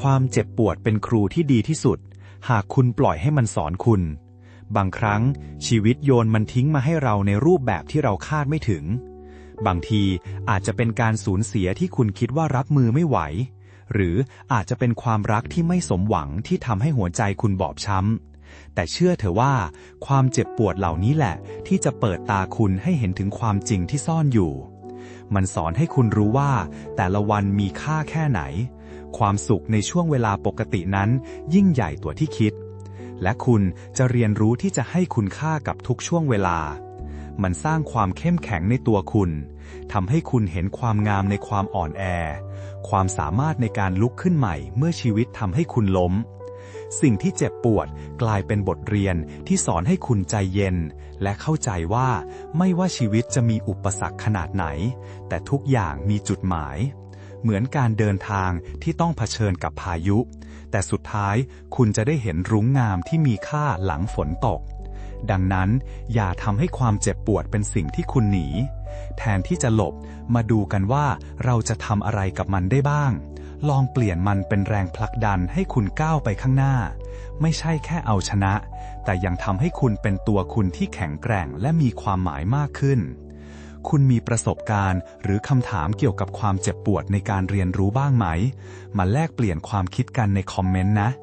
ความเจ็บปวดเป็นครูที่ดีที่สุด หากคุณปล่อยให้มันสอนคุณ บางครั้งชีวิตโยนมันทิ้งมาให้เราในรูปแบบที่เราคาดไม่ถึง บางทีอาจจะเป็นการสูญเสียที่คุณคิดว่ารับมือไม่ไหว หรืออาจจะเป็นความรักที่ไม่สมหวังที่ทำให้หัวใจคุณบอบช้ำ แต่เชื่อเถอะว่า ความเจ็บปวดเหล่านี้แหละ ที่จะเปิดตาคุณให้เห็นถึงความจริงที่ซ่อนอยู่ มันสอนให้คุณรู้ว่า แต่ละวันมีค่าแค่ไหน ความสุขในช่วงเวลาปกตินั้น ยิ่งใหญ่ตัวที่คิด และคุณจะเรียนรู้ที่จะให้คุณค่ากับทุกช่วงเวลา มันสร้างความเข้มแข็งในตัวคุณทำให้คุณเห็นความงามในความอ่อนแอ ความสามารถในการลุกขึ้นใหม่ เมื่อชีวิตทำให้คุณล้ม สิ่งที่เจ็บปวดกลายเป็นบทเรียนที่สอนให้คุณใจเย็น และเข้าใจว่าไม่ว่าชีวิตจะมีอุปสรรคขนาดไหน แต่ทุกอย่างมีจุดหมาย เหมือนการเดินทางที่ต้องเผชิญกับพายุ แต่สุดท้ายคุณจะได้เห็นรุ้งงามที่มีค่าหลังฝนตก ดังนั้นอย่าทำให้ความเจ็บปวดเป็นสิ่งที่คุณหนี แทนที่จะหลบมาดูกันว่าเราจะทำอะไรกับมันได้บ้าง ลองเปลี่ยนมันเป็นแรงผลักดันให้คุณก้าวไปข้างหน้า ไม่ใช่แค่เอาชนะ แต่ยังทำให้คุณเป็นตัวคุณที่แข็งแกร่งและมีความหมายมากขึ้น คุณมีประสบการณ์ หรือคำถามเกี่ยวกับความเจ็บปวดในการเรียนรู้บ้างไหม มาแลกเปลี่ยนความคิดกันในคอมเมนต์นะ